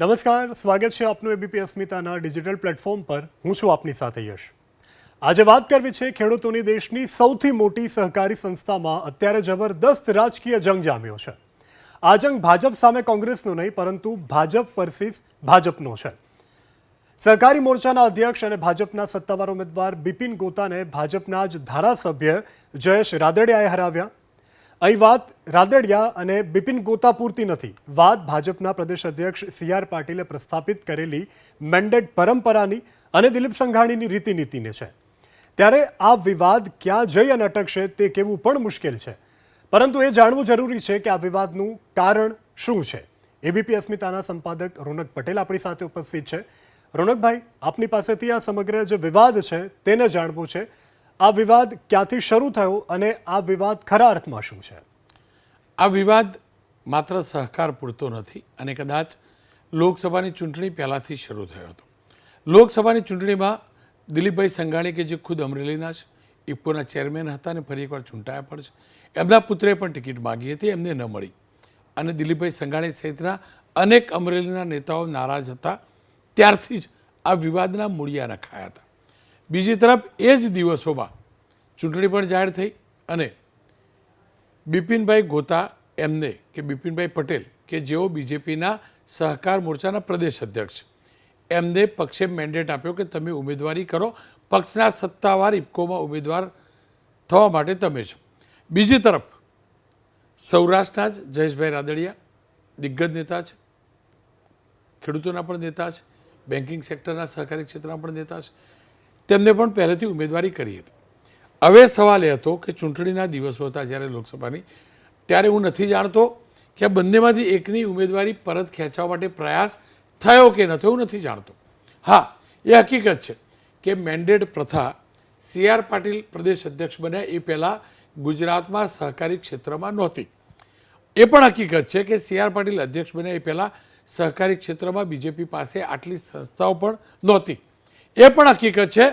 નમસ્કાર, સ્વાગત છે આપનું એબીપી અસ્મિતાના ડિજિટલ પ્લેટફોર્મ પર. હું છું આપની સાથે યશ. આજે વાત કરવી છે ખેડૂતોની દેશની સૌથી મોટી સહકારી સંસ્થામાં. અત્યારે જબરદસ્ત રાજકીય જંગ જામ્યો છે. આ જંગ ભાજપ સામે કોંગ્રેસનો નહીં, પરંતુ ભાજપ વર્સિસ ભાજપનો છે. સહકારી મોરચાના અધ્યક્ષ અને ભાજપના સત્તાવાર ઉમેદવાર બિપિન ગોતાને ભાજપના જ ધારાસભ્ય જયેશ રાદડિયાએ હરાવ્યા. અહીં વાત રાદડિયા અને બિપિન ગોતા પૂરતી નથી. વાત ભાજપના પ્રદેશ અધ્યક્ષ સી આર પાટીલે પ્રસ્થાપિત કરેલી મેન્ડેટ પરંપરાની અને દિલીપ સંઘાણીની રીતિનીતિને છે. ત્યારે આ વિવાદ ક્યાં જઈ અને અટકશે તે કહેવું પણ મુશ્કેલ છે. પરંતુ એ જાણવું જરૂરી છે કે આ વિવાદનું કારણ શું છે. એબીપી અસ્મિતાના સંપાદક રોનક પટેલ આપણી સાથે ઉપસ્થિત છે. રોનકભાઈ, આપની પાસેથી આ સમગ્ર જે વિવાદ છે તેને જાણવું છે. આ વિવાદ ક્યાંથી શરૂ થયો અને આ વિવાદ ખરા અર્થમાં શું છે? આ વિવાદ માત્ર સહકાર પૂરતો નથી અને કદાચ લોકસભાની ચૂંટણી પહેલાંથી શરૂ થયો હતો. લોકસભાની ચૂંટણીમાં દિલીપભાઈ સંઘાણી કે જે ખુદ અમરેલીના છે ઇફકોના ચેરમેન હતા અને ફરી એકવાર ચૂંટાયા પણ છે. એમના પુત્રે પણ ટિકિટ માગી હતી, એમને ન મળી. અને દિલીપભાઈ સંઘાણી સહિતના અનેક અમરેલીના નેતાઓ નારાજ હતા. ત્યારથી જ આ વિવાદના મૂળિયા નખાયા હતા. બીજી તરફ એ જ દિવસોમાં ચૂંટણી પણ જાહેર થઈ અને બિપિનભાઈ ગોતા એમને કે બિપિનભાઈ પટેલ કે જેઓ બીજેપીના સહકાર મોરચાના પ્રદેશ અધ્યક્ષ એમને પક્ષે મેન્ડેટ આપ્યો કે તમે ઉમેદવારી કરો, પક્ષના સત્તાવાર ઇફકોમાં ઉમેદવાર થવા માટે તમે છો. બીજી તરફ સૌરાષ્ટ્રના જ જયેશભાઈ રાદડિયા દિગ્ગજ નેતા છે, ખેડૂતોના પણ નેતા છે બેન્કિંગ સેક્ટરના સહકારી ક્ષેત્રના પણ નેતા છે તેમને પણ પહેલેથી ઉમેદવારી કરી હતી. હવે સવાલ એ હતો કે ચૂંટણીના દિવસો હતા જ્યારે લોકસભાની, ત્યારે હું નથી જાણતો કે આ બંનેમાંથી એકની ઉમેદવારી પરત ખેંચવા માટે પ્રયાસ થયો કે ન થયો, હું નથી જાણતો. હા, એ હકીકત છે કે મેન્ડેટ પ્રથા સી આર પાટીલ પ્રદેશ અધ્યક્ષ બન્યા એ પહેલાં ગુજરાતમાં સહકારી ક્ષેત્રમાં નહોતી. એ પણ હકીકત છે કે સી આર પાટીલ અધ્યક્ષ બન્યા એ પહેલાં સહકારી ક્ષેત્રમાં બીજેપી પાસે આટલી સંસ્થાઓ પણ નહોતી. એ પણ હકીકત છે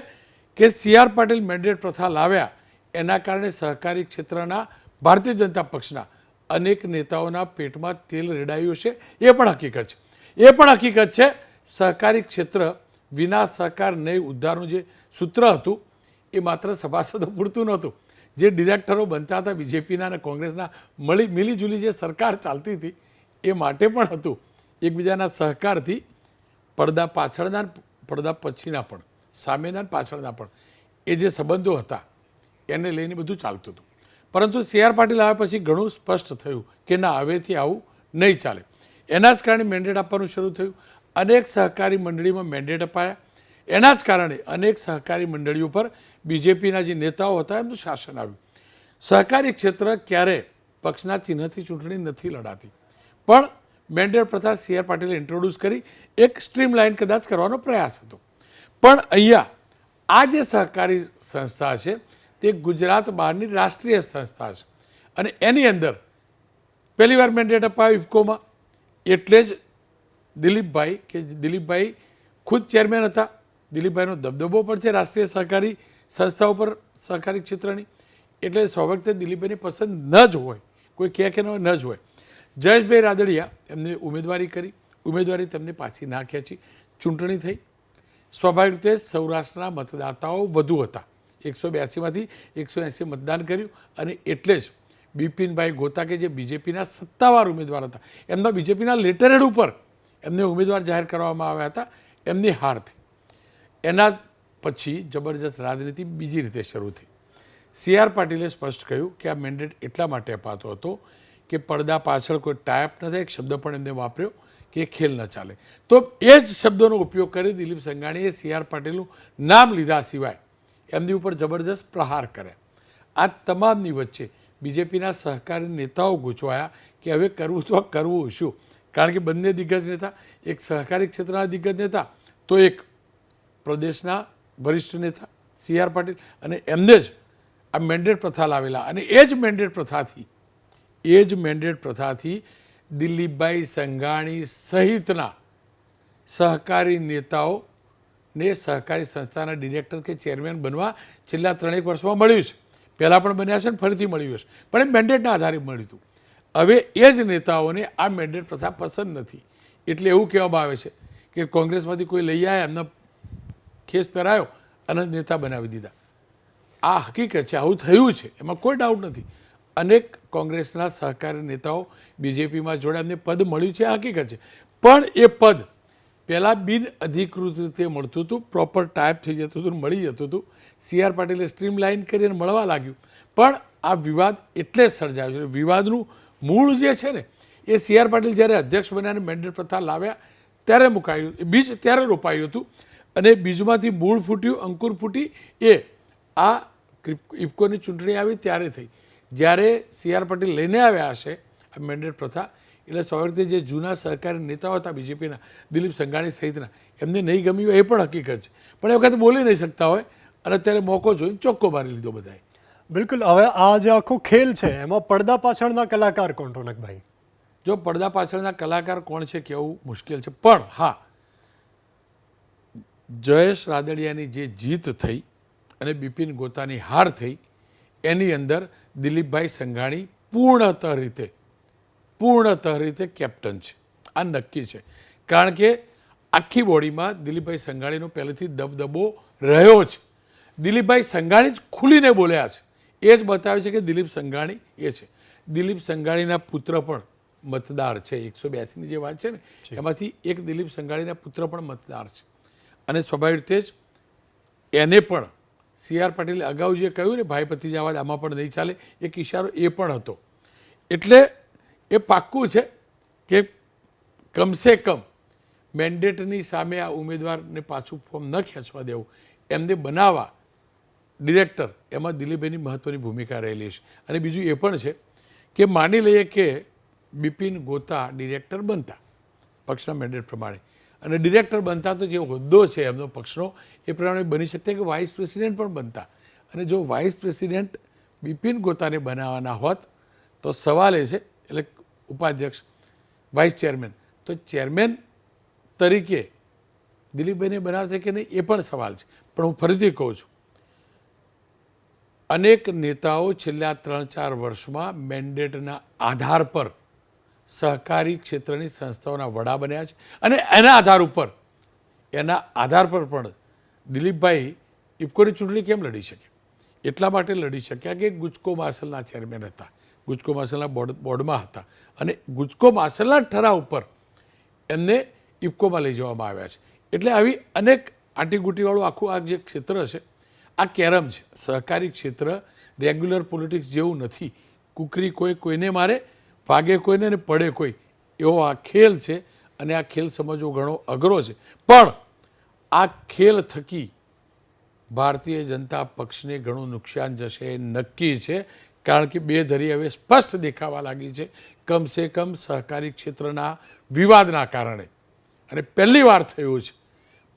કે સી આર પાટીલ મેન્ડેટ પ્રથા લાવ્યા. એના કારણે સહકારી ક્ષેત્રના ભારતીય જનતા પક્ષના અનેક નેતાઓના પેટમાં તેલ રેડાયું છે. એ પણ હકીકત છે. એ પણ હકીકત છે, સહકારી ક્ષેત્ર વિના સહકાર નહીં ઉદ્ધારનું જે સૂત્ર હતું, એ માત્ર સભાસદો પૂરતું નહોતું. જે ડિરેક્ટરો બનતા હતા બીજેપીના અને કોંગ્રેસના, મળી મિલીજુલી જે સરકાર ચાલતી હતી, એ માટે પણ હતું. એકબીજાના સહકારથી પડદા પાછળના પડદા પછીના પણ, સામેના પાછળના પણ, એ જે સંબંધો હતા, એને લઈને બધું ચાલતું હતું. પરંતુ સી આર પાટીલ આવ્યા પછી ઘણું સ્પષ્ટ થયું કે ના, હવેથી આવું નહીં ચાલે. એના જ કારણે મેન્ડેટ આપવાનું શરૂ થયું. અનેક સહકારી મંડળીમાં મેન્ડેટ અપાયા. એના જ કારણે અનેક સહકારી મંડળીઓ પર બીજેપીના જે નેતાઓ હતા, એમનું શાસન આવ્યું. સહકારી ક્ષેત્ર ક્યારે પક્ષના ચિહ્નથી ચૂંટણી નથી લડાતી. પણ મેન્ડેટ પ્રસાદ સી આર પાટીલે ઇન્ટ્રોડ્યુસ કરી, એક સ્ટ્રીમ લાઇન કદાચ કરવાનો પ્રયાસ હતો. પણ અહીંયા આ જે સહકારી સંસ્થા છે, તે ગુજરાત બહારની રાષ્ટ્રીય સંસ્થા છે. અને એની અંદર પહેલી વાર મેન્ડેટ અપાયો ઇફકોમાં. એટલે જ દિલીપભાઈ કે દિલીપભાઈ ખુદ ચેરમેન હતા. દિલીપભાઈનો દબદબો પણ છે રાષ્ટ્રીય સહકારી સંસ્થાઓ પર સહકારી ક્ષેત્રની. એટલે સ્વાભાવિક દિલીપભાઈની પસંદ ન જ હોય, કોઈ કહે કે ન જ હોય. જયેશભાઈ રાદડિયા એમને ઉમેદવારી કરી. ઉમેદવારી તેમને પાછી ના ખેંચી ચૂંટણી થઈ. સ્વાભાવિક રીતે સૌરાષ્ટ્રના મતદાતાઓ વધુ હતા. એકસો બ્યાસીમાંથી એકસો એંસી મતદાન કર્યું અને એટલે જ બિપિનભાઈ ગોતા કે જે બીજેપીના સત્તાવાર ઉમેદવાર હતા, એમના બીજેપીના લેટરહેડ ઉપર એમને ઉમેદવાર જાહેર કરવામાં આવ્યા હતા. એમની હાર થઈ. એના પછી જબરજસ્ત રાજનીતિ બીજી રીતે શરૂ થઈ. સી આર પાટીલે સ્પષ્ટ કહ્યું કે આ મેન્ડેટ એટલા માટે અપાતો હતો કે પડદા પાછળ કોઈ ટાઈપ ન થાય, એક શબ્દ પણ એમને વાપર્યો કે ખેલ ન ચાલે. તો એ જ શબ્દોનો ઉપયોગ કરી દિલીપ સંઘાણીએ સી આર પાટીલનું નામ લીધા સિવાય એમની ઉપર જબરજસ્ત પ્રહાર કર્યા. આ તમામની વચ્ચે બીજેપીના સહકારી નેતાઓ ગૂંચવાયા કે હવે કરવું તો કરવું શું? કારણ કે બંને દિગ્ગજ નેતા, એક સહકારી ક્ષેત્રના દિગ્ગજ નેતા, તો એક પ્રદેશના વરિષ્ઠ નેતા સી આર પાટીલ અને એમને જ આ મેન્ડેટ પ્રથા લાવેલા. અને એ જ મેન્ડેટ પ્રથાથી એ જ મેન્ડેટ પ્રથાથી દિલીપભાઈ સંઘાણી સહિતના સહકારી નેતાઓને સહકારી સંસ્થાના ડિરેક્ટર કે ચેરમેન બનવા છેલ્લા ત્રણેક વર્ષમાં મળ્યું છે. પહેલાં પણ બન્યા છે ને ફરીથી મળ્યું હશે પણ એ મેન્ડેટના આધારે મળ્યું હતું. હવે એ જ નેતાઓને આ મેન્ડેટ પ્રથા પસંદ નથી. એટલે એવું કહેવામાં આવે છે કે કોંગ્રેસમાંથી કોઈ લઈ આવ્યા એમના ખેસ પહેરાયો અને નેતા બનાવી દીધા. આ હકીકત છે, આવું થયું છે. એમાં કોઈ ડાઉટ નથી. અનેક કોંગ્રેસના સહકારી નેતાઓ બીજેપીમાં જોડાયા. એમને પદ મળ્યું છે, હકીકત છે. પણ એ પદ પહેલાં બિન અધિકૃત રીતે મળતું હતું પ્રોપર ટાઈપ થઈ જતું હતું, મળી જતું હતું. સી આર પાટીલે સ્ટ્રીમ લાઇન કરીને મળવા લાગ્યું. પણ આ વિવાદ એટલે સર્જાયો છે. વિવાદનું મૂળ જે છે ને, એ સી આર પાટીલ જ્યારે અધ્યક્ષ બન્યા અને મેન્ડેટ પ્રથા લાવ્યા, ત્યારે મુકાયું. બીજ ત્યારે રોપાયું હતું. અને બીજમાંથી મૂળ ફૂટ્યું, અંકુર ફૂટી. એ આ ઇફકોની ચૂંટણી આવી, ત્યારે થઈ. જ્યારે સી આર પાટીલ લઈને આવ્યા હશે આ મેન્ડેટ પ્રથા એટલે સ્વાભાવિક રીતે જે જૂના સહકારી નેતાઓ હતા બીજેપીના દિલીપ સંઘાણી સહિતના એમને નહીં ગમ્યું હોય એ પણ હકીકત છે. પણ એ વખતે બોલી નહીં શકતા હોય અને અત્યારે મોકો જોઈને ચોખ્ખો મારી લીધો બધાએ. બિલકુલ હવે આ જે આખો ખેલ છે એમાં પડદા પાછળના કલાકાર કોણ રોનકભાઈ જો પડદા પાછળના કલાકાર કોણ છે કહેવું મુશ્કેલ છે? પણ હા જયેશ રાદડિયાની જે જીત થઈ અને બિપિન ગોતાની હાર થઈ એની અંદર દિલીપભાઈ સંઘાણી પૂર્ણતઃ રીતે પૂર્ણતઃ રીતે કેપ્ટન છે. આ નક્કી છે. કારણ કે આખી બોડીમાં દિલીપભાઈ સંઘાણીનો પહેલેથી દબદબો રહ્યો છે દિલીપભાઈ સંઘાણી જ ખુલીને બોલ્યા છે. એ જ બતાવે છે કે દિલીપ સંઘાણી એ છે. દિલીપ સંઘાણીના પુત્ર પણ મતદાર છે. એકસો બ્યાસીની જે વાત છે ને એમાંથી એક દિલીપ સંઘાણીના પુત્ર પણ મતદાર છે. અને સ્વાભાવિક રીતે જ એને પણ સી આર પાટીલે અગાઉ જે કહ્યું ને, ભાઈ ભતીજાવાદ આમાં પણ નહીં ચાલે એક ઇશારો એ પણ હતો. એટલે એ પાક્કું છે કે કમસે કમ મેન્ડેટની સામે આ ઉમેદવારને પાછું ફોર્મ ન ખેંચવા દેવું. એમને બનાવવા ડિરેક્ટર એમાં દિલીપભાઈની મહત્ત્વની ભૂમિકા રહેલી છે. અને બીજું એ પણ છે કે માની લઈએ કે બિપિન ગોતા ડિરેક્ટર બનતા પક્ષના મેન્ડેટ પ્રમાણે. અને ડિરેક્ટર બનતા તો જે હોદ્દો છે એમનો પક્ષનો, એ પ્રમાણે બની શકતા કે વાઇસ પ્રેસિડેન્ટ પણ બનતા. અને જો વાઇસ પ્રેસિડેન્ટ બિપિન ગોતાને બનાવવાના હોત, તો સવાલ એ છે, એટલે ઉપાધ્યક્ષ, વાઇસ ચેરમેન. તો ચેરમેન તરીકે દિલીપભાઈને બનાવશે કે નહીં, એ પણ સવાલ છે. પણ હું ફરીથી કહું છું, અનેક નેતાઓ છેલ્લા ત્રણ ચાર વર્ષમાં મેન્ડેટના આધાર પર સહકારી ક્ષેત્રની સંસ્થાઓના વડા બન્યા છે. અને એના આધાર ઉપર, એના આધાર પર પણ દિલીપભાઈ ઇફકોની ચૂંટણી કેમ લડી શકે? એટલા માટે લડી શક્યા કે ગુજકો માસલના ચેરમેન હતા, ગુજકો માસલના બોર્ડ, બોર્ડમાં હતા અને ગુજકો માસલના ઠરાવ ઉપર એમને ઇફકોમાં લઈ જવામાં આવ્યા છે. એટલે આવી અનેક આંટીગુટીવાળું આખું આ જે ક્ષેત્ર છે, આ કેરમ છે. સહકારી ક્ષેત્ર, રેગ્યુલર પોલિટિક્સ જેવું નથી. કુકરી કોઈ કોઈને મારે ભાગે કોઈને ને પડે કોઈ. એવો આ ખેલ છે અને આ ખેલ સમજવો ઘણો અઘરો છે. પણ આ ખેલ થકી ભારતીય જનતા પક્ષને ઘણું નુકસાન જશે નક્કી છે. કારણ કે બે ધરી હવે સ્પષ્ટ દેખાવા લાગી છે. કમસે કમ સહકારી ક્ષેત્રના વિવાદના કારણે. અને પહેલી વાર થયું છે.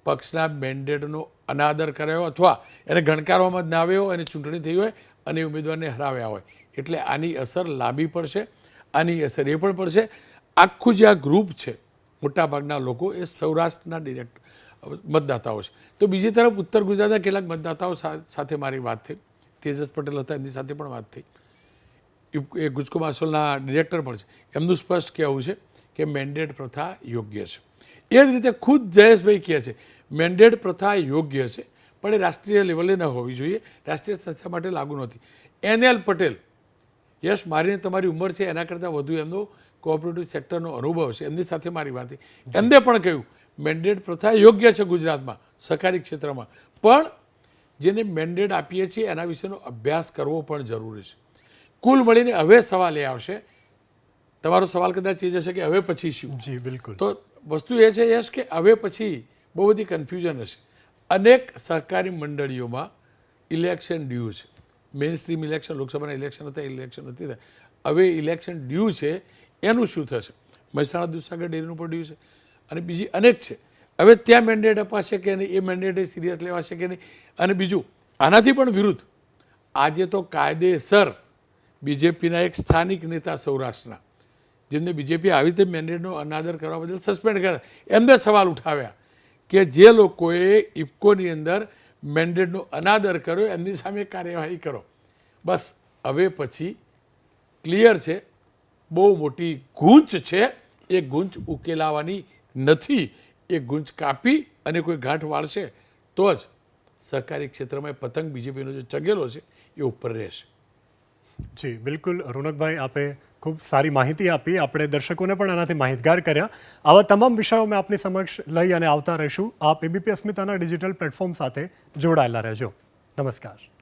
પક્ષના મેન્ડેટનો અનાદર કરાયો અથવા એને ગણકારવામાં જ ના આવ્યો અને ચૂંટણી થઈ હોય અને ઉમેદવારને હરાવ્યા હોય. એટલે આની અસર લાંબી પડશે. આની અસર એ પણ પડશે. આખું જે આ ગ્રુપ છે, મોટાભાગના લોકો એ સૌરાષ્ટ્રના ડિરેક્ટ મતદાતાઓ છે. તો બીજી તરફ ઉત્તર ગુજરાતના કેટલાક મતદાતાઓ સાથે મારી વાત થઈ. તેજસ પટેલ હતા, એમની સાથે પણ વાત થઈ. એ- ગુજકો માસોલના ડિરેક્ટર પણ છે. એમનું સ્પષ્ટ કહેવું છે કે મેન્ડેટ પ્રથા યોગ્ય છે. એ જ રીતે ખુદ જયેશભાઈ કહે છે મેન્ડેટ પ્રથા યોગ્ય છે, પણ એ રાષ્ટ્રીય લેવલે ન હોવી જોઈએ. રાષ્ટ્રીય સંસ્થા માટે લાગુ નહોતી એન એલ પટેલ યશ મારીને તમારી ઉંમર છે એના કરતાં વધુ એમનો કોઓપરેટિવ સેક્ટરનો અનુભવ છે. એમની સાથે મારી વાત એમને પણ કહ્યું મેન્ડેટ પ્રથા યોગ્ય છે ગુજરાતમાં સહકારી ક્ષેત્રમાં. પણ જેને મેન્ડેટ આપીએ છીએ એના વિશેનો અભ્યાસ કરવો પણ જરૂરી છે. કુલ મળીને હવે સવાલ એ આવશે. તમારો સવાલ કદાચ એ જશે કે હવે પછી શું? જી બિલકુલ. તો વસ્તુ એ છે યશ કે હવે પછી બહુ બધી કન્ફ્યુઝન હશે. અનેક સહકારી મંડળીઓમાં ઇલેક્શન ડ્યુ છે. મેઇન સ્ટ્રીમ ઇલેક્શન લોકસભાના ઇલેક્શન હતા ઇલેક્શન નથી થયા હવે ઇલેક્શન ડ્યુ છે, એનું શું થશે? મહેસાણા દૂધસાગર ડેરીનું પણ ડ્યુ છે. અને બીજી અનેક છે. હવે ત્યાં મેન્ડેટ અપાશે કે નહીં, એ મેન્ડેટ સિરિયસ લેવાશે કે નહીં? અને બીજું, આનાથી પણ વિરુદ્ધ, આજે તો કાયદેસર બીજેપીના એક સ્થાનિક નેતા સૌરાષ્ટ્રના, જેમને બીજેપી આવી રીતે મેન્ડેટનો અનાદર કરવા બદલ સસ્પેન્ડ કર્યા. એમને સવાલ ઉઠાવ્યા કે જે લોકોએ ઇફકોની અંદર મેન્ડેટનો અનાદર કર્યો એમની સામે કાર્યવાહી કરો. બસ, હવે પછી ક્લિયર છે, બહુ મોટી ગૂંચ છે, એ ગૂંચ ઉકેલાવાની નથી, એ ગૂંચ કાપી અને કોઈ ગાંઠ વાળશે, તો જ સહકારી ક્ષેત્રમાં પતંગ બીજેપીનો જે ચગેલો છે, એ ઉપર રહેશે. જી, બિલકુલ. રોનકભાઈ, આપે ખૂબ સારી માહિતી આપી. આપણે દર્શકોને પણ આનાથી માહિતગાર કર્યા. આવા તમામ વિષયો મેં આપની સમક્ષ લઈ અને આવતા રહીશું. આપ એબીપી અસ્મિતાના ડિજિટલ પ્લેટફોર્મ સાથે જોડાયેલા રહેજો. નમસ્કાર.